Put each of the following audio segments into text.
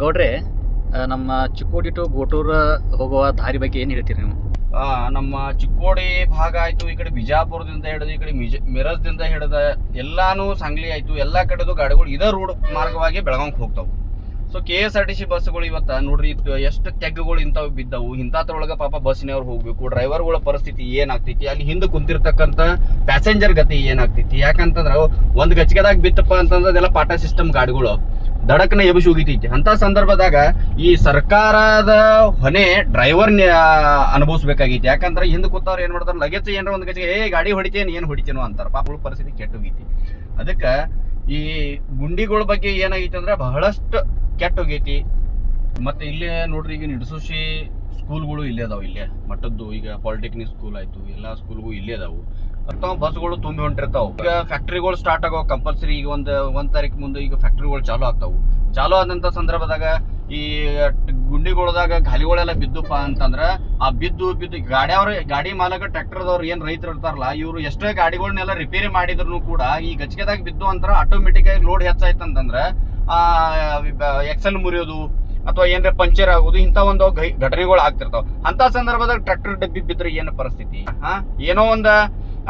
ಗೌಡ್ರೆ ನಮ್ಮ ಚಿಕ್ಕೋಡಿ ಟು ಗೋಟೂರ ಹೋಗುವ ದಾರಿ ಬಗ್ಗೆ ಏನು ಹೇಳ್ತೀರಿ ನೀವು? ನಮ್ಮ ಚಿಕ್ಕೋಡಿ ಭಾಗ ಆಯಿತು, ಈ ಕಡೆ ಬಿಜಾಪುರದಿಂದ ಹಿಡಿದು, ಈ ಕಡೆ ಮಿಜ, ಮಿರಜ್ದಿಂದ ಹಿಡಿದ ಎಲ್ಲಾನು ಸಂಗ್ಲಿ ಆಯಿತು. ಎಲ್ಲಾ ಕಡೆದು ಗಾಡಿಗಳು ಇದೇ ರೋಡ್ ಮಾರ್ಗವಾಗಿ ಬೆಳಗಾವಿಗೆ ಹೋಗ್ತಾವೆ. So K S R T C ಬಸ್ಗಳು ಇವತ್ತು ನೋಡ್ರಿ ಎಷ್ಟು ತೆಗ್ಗುಗಳು ಇಂಥವು ಬಿದ್ದವು. ಇಂಥದ್ರೊಳಗೆ ಪಾಪ ಬಸ್ನವ್ರು ಹೋಗ್ಬೇಕು. ಡ್ರೈವರ್ಗಳ ಪರಿಸ್ಥಿತಿ ಏನಾಗ್ತೈತಿ? ಅಲ್ಲಿ ಹಿಂದೆ ಕುಂತಿರ್ತಕ್ಕಂಥ ಪ್ಯಾಸೆಂಜರ್ ಗತಿ ಏನಾಗ್ತೈತಿ? ಯಾಕಂತಂದ್ರೆ, ಒಂದು ಗಚ್ಚಿಗೆದಾಗ ಬಿತ್ತಪ್ಪ ಅಂತಂದ್ರೆ ಅದೆಲ್ಲ ಪಾಟ ಸಿಸ್ಟಮ್ ಗಾಡಿಗಳು. ದಡಕ್ನ ಎಬಿಸಿ ಹೋಗಿತೈತಿ. ಅಂತ ಸಂದರ್ಭದಾಗ ಈ ಸರ್ಕಾರದ ಹೊಣೆ ಡ್ರೈವರ್ ಅನುಭವಿಸ್ಬೇಕಾಗೈತಿ. ಯಾಕಂದ್ರೆ ಹಿಂದೆ ಕೂತವ್ರು ಏನ್ ಮಾಡ್ತಾರೆ ಲಗೇಜ್ ಏನಾರ ಒಂದ್ ಗಜಗೆ ಏ, ಗಾಡಿ ಹೊಡಿತೇನು, ಏನ್ ಹೊಡಿತೇನೋ ಅಂತಾರ. ಪಾಪಗಳ ಪರಿಸ್ಥಿತಿ ಕೆಟ್ಟ ಹೋಗೈತಿ. ಅದಕ್ಕ ಈ ಗುಂಡಿಗಳ ಬಗ್ಗೆ ಏನಾಗೈತಿ ಅಂದ್ರೆ ಬಹಳಷ್ಟು ಕೆಟ್ಟ ಹೋಗೈತಿ. ಮತ್ತೆ ಇಲ್ಲೇ ನೋಡ್ರಿ, ಈಗ ನಿಡಸುಶಿ ಸ್ಕೂಲ್ಗಳು ಇಲ್ಲೇ ಅದಾವ ಇಲ್ಲೇ. ಮಟ್ಟದ್ದು ಈಗ ಪಾಲಿಟೆಕ್ನಿಕ್ ಸ್ಕೂಲ್ ಆಯ್ತು, ಎಲ್ಲಾ ಸ್ಕೂಲ್ಗಳು ಇಲ್ಲೇ ಅದಾವು. ಬಸ್ಗಳು ತುಂಬಿ ಹೊಂಟಿರ್ತಾವ. ಈಗ ಫ್ಯಾಕ್ಟ್ರಿಗಳು ಸ್ಟಾರ್ಟ್ ಆಗೋ ಕಂಪಲ್ಸರಿ ಈಗ ಒಂದು, ಒಂದ್ ತಾರೀಕು ಮುಂದೆ ಈಗ ಫ್ಯಾಕ್ಟ್ರಿಗಳು ಚಾಲೂ ಆಗ್ತಾವು. ಚಾಲೂ ಆದಂತ ಸಂದರ್ಭದಾಗ ಈ ಗುಂಡಿಗಳದಾಗ ಗಾಲಿಗಳೆಲ್ಲ ಬಿದ್ದುಪ್ಪ ಅಂತಂದ್ರ ಆ ಬಿದ್ದು ಬಿದ್ದು ಗಾಡಿಯವ್ರ, ಗಾಡಿ ಮಾಲಕ ಟ್ರ್ಯಾಕ್ಟರ್ದವ್ರು ಏನ್ ರೈತರು ಇರ್ತಾರಲ್ಲ, ಇವ್ರು ಎಷ್ಟೇ ಗಾಡಿಗಳನ್ನೆಲ್ಲ ರಿಪೇರಿ ಮಾಡಿದ್ರು ಕೂಡ ಈ ಗಚ್ಕೆದಾಗ ಬಿದ್ದು ಅಂತರ ಆಟೋಮೆಟಿಕ್ ಆಗಿ ಲೋಡ್ ಹೆಚ್ಚಾಯ್ತಂತಂದ್ರ ಆ ಎಕ್ಸೆಲ್ ಮುರಿಯೋದು ಅಥವಾ ಏನ್ರ ಪಂಚರ್ ಆಗೋದು ಇಂಥ ಒಂದು ಘಟನೆಗಳು ಆಗ್ತಿರ್ತಾವ. ಅಂತ ಸಂದರ್ಭದಾಗ ಟ್ರ್ಯಾಕ್ಟರ್ ಡಬ್ಬಿ ಬಿದ್ರೆ ಏನು ಪರಿಸ್ಥಿತಿ? ಹಾ ಏನೋ ಒಂದ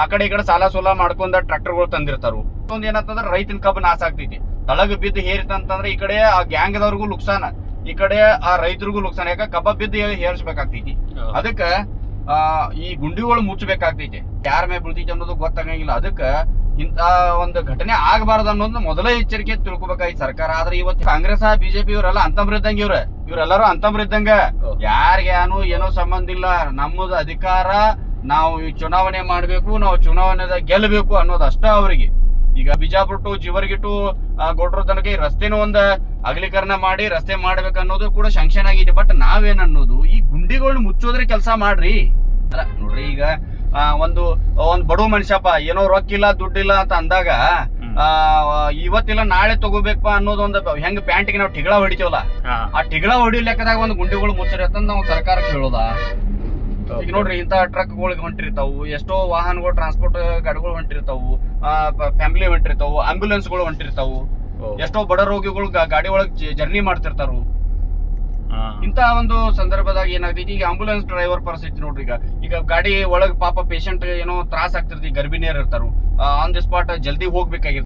ಆ ಕಡೆ ಈ ಕಡೆ ಸಾಲ ಸೋಲ ಮಾಡ್ಕೊಂಡ ಟ್ರ್ಯಾಕ್ಟರ್ಗಳು ತಂದಿರ್ತಾರು. ಒಂದ್ ಏನಂತಂದ್ರೆ ರೈತನ ಕಬ್ಬು ನಾಶ ಆಗ್ತೈತಿ. ತಳಗ ಬಿದ್ದು ಹೇರಿತಂತಂದ್ರ ಈ ಕಡೆ ಆ ಗ್ಯಾಂಗ್ದವ್ರಿಗೂ ನುಕ್ಸಾನ. ಈ ಕಡೆ ಆ ರೈತರಿಗೂ ನುಕ್ಸಾನ. ಯಾಕ ಕಬ್ಬ ಬಿದ್ದು ಹೇರಿಸ್ಬೇಕಾಗ್ತೈತಿ ಅದಕ್ಕ ಆ, ಈ ಗುಂಡಿಗಳು ಮುಚ್ಚಬೇಕಾಗ್ತೈತಿ. ಯಾರ ಮೇಲೆ ಬೀಳ್ತೈತಿ ಅನ್ನೋದು ಗೊತ್ತಾಗಂಗಿಲ್ಲ. ಅದಕ್ಕ ಇಂತ ಒಂದು ಘಟನೆ ಆಗಬಾರದು ಅನ್ನೋದು ಮೊದಲೇ ಎಚ್ಚರಿಕೆ ತಿಳ್ಕೊಬೇಕಾಗಿ ಸರ್ಕಾರ. ಆದ್ರೆ ಇವತ್ತು ಕಾಂಗ್ರೆಸ್ ಬಿಜೆಪಿ ಇವರೆಲ್ಲ ಅಂತಂಬ್ರ ಇದ್ದಂಗ ಇವ್ರ. ಇವರೆಲ್ಲರೂ ಅಂತಂಬ್ರ ಇದ್ದಂಗ. ಯಾರಿಗೇನು ಏನೋ ಸಂಬಂಧ ಇಲ್ಲ. ನಮ್ಮದು ಅಧಿಕಾರ ನಾವು ಈ ಚುನಾವಣೆ ಮಾಡಬೇಕು ನಾವು ಚುನಾವಣೆದಾಗ ಗೆಲ್ಲಬೇಕು ಅನ್ನೋದು ಅಷ್ಟ ಅವರಿಗೆ. ಈಗ ಬಿಜಾಪುರ ಟು ಜೀವರ್ಗಿ ಟು ಗೋಟ್ರ ತನಕ ಈ ರಸ್ತೆನೂ ಒಂದು ಅಗಲೀಕರಣ ಮಾಡಿ ರಸ್ತೆ ಮಾಡ್ಬೇಕು ಅನ್ನೋದು ಕೂಡ ಶಾಂಕ್ಷನ್ ಆಗಿದೆ. ಬಟ್ ನಾವೇನ್ ಅನ್ನೋದು ಈ ಗುಂಡಿಗಳನ್ನ ಮುಚ್ಚೋದ್ರೆ ಕೆಲಸ ಮಾಡ್ರಿ. ನೋಡ್ರಿ ಈಗ ಆ, ಒಂದು ಒಂದ್ ಬಡವ ಮನುಷ್ಯಪ್ಪ ಏನೋ ರೊಕ್ಕಿಲ್ಲ ದುಡ್ಡಿಲ್ಲ ಅಂತ ಅಂದಾಗ ಆ, ಇವತ್ತಿಲ್ಲ ನಾಳೆ ತಗೋಬೇಕಪ್ಪ ಅನ್ನೋದು ಒಂದು ಹೆಂಗ್ ಪ್ಯಾಂಟಿಗೆ ನಾವು ಟಿಗಳ ಹೊಡಿತೀವಲ್ಲ? ಆ ಟಿಗಳ ಹೊಡಿ ಲೆಕ್ಕದಾಗ ಒಂದು ಗುಂಡಿಗಳು ಮುಚ್ಚರಿ ಅಂತ ನಾವು ಸರ್ಕಾರಕ್ಕೆ ಹೇಳೋದ? ಈಗ ನೋಡ್ರಿ ಇಂಥ ಟ್ರಕ್ಗಳಿಗೆ ಹೊಂಟಿರ್ತಾವು ಎಷ್ಟೋ ವಾಹನಗಳು ಟ್ರಾನ್ಸ್ಪೋರ್ಟ್ ಗಾಡಿಗಳು ಹೊಂಟಿರ್ತಾವು ಫ್ಯಾಮಿಲಿ ಹೊಂಟಿರ್ತಾವು ಆಂಬ್ಯುಲೆನ್ಸ್ಗಳು ಹೊಂಟಿರ್ತಾವು. ಎಷ್ಟೋ ಬಡ ರೋಗಿಗಳು ಗಾಡಿ ಒಳಗ್ ಜರ್ನಿ ಮಾಡ್ತಿರ್ತಾರು. ಇಂತ ಒಂದು ಸಂದರ್ಭದಾಗ ಏನಾಗ್ತೈತಿ? ಈಗ ಆಂಬುಲೆನ್ಸ್ ಡ್ರೈವರ್ ಪರಿಸ್ಥಿತಿ ನೋಡ್ರಿ ಈಗ. ಈಗ ಗಾಡಿ ಒಳಗ್ ಪಾಪ ಪೇಷಂಟ್ ಏನೋ ತ್ರಾಸ ಆಗ್ತಿರ್ತಿ ಗರ್ಭಿಣಿಯರ್ ಇರ್ತಾರು. ಆನ್ ದಿ ಸ್ಪಾಟ್ ಜಲ್ದಿ ಹೋಗ್ಬೇಕಾಗಿರ್ತದೆ